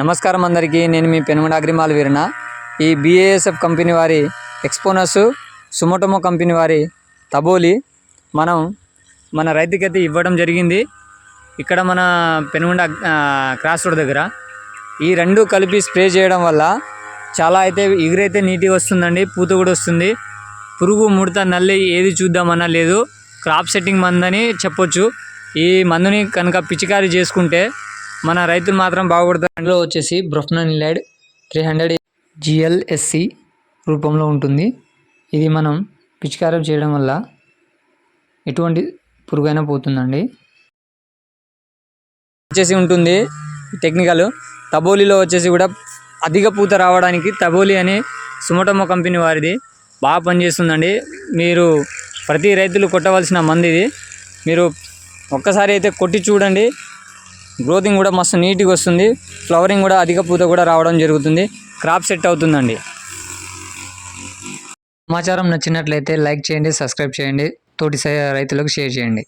నమస్కారం అందరికీ. నేను మీ పెనుమడ అగ్రిమాల్ వీరణ ఈ బిఏఎస్ఎఫ్ కంపెనీ వారి ఎక్స్పోనస్ సుమోటమో కంపెనీ వారి తబోలి మనం మన రైతుకైతే ఇవ్వడం జరిగింది. ఇక్కడ మన పెనుగొండ క్రాస్ రోడ్ దగ్గర ఈ రెండు కలిపి స్ప్రే చేయడం వల్ల చాలా అయితే ఎగురైతే నీట్గా వస్తుందండి పూత కూడా వస్తుంది. పురుగు ముడత నల్లి ఏది చూద్దామన్నా లేదు. క్రాప్ సెట్టింగ్ మందని చెప్పొచ్చు. ఈ మందుని కనుక పిచికారీ చేసుకుంటే మన రైతులు మాత్రం బాగుపడతారు. అందులో వచ్చేసి బ్రొఫ్నానిలైడ్ త్రీ హండ్రెడ్ జిఎల్ఎస్సి రూపంలో ఉంటుంది. ఇది మనం పిచికారీ చేయడం వల్ల ఎటువంటి పురుగైనా పోతుందండి. వచ్చేసి ఉంటుంది టెక్నికల్. తబోలిలో వచ్చేసి కూడా అధిక పూత రావడానికి తబోలి అని సుమటమో కంపెనీ వారిది బాగా పనిచేస్తుందండి. మీరు ప్రతి రైతులు కొట్టవలసిన మంది ఇది మీరు ఒక్కసారి అయితే కొట్టి చూడండి. గ్రోతింగ్ కూడా మస్తు నీట్గా వస్తుంది. ఫ్లవరింగ్ కూడా అధిక పూత కూడా రావడం జరుగుతుంది. క్రాప్ సెట్ అవుతుందండి. సమాచారం నచ్చినట్లయితే లైక్ చేయండి సబ్స్క్రైబ్ చేయండి. తోటి సై- రైతులకు షేర్ చేయండి.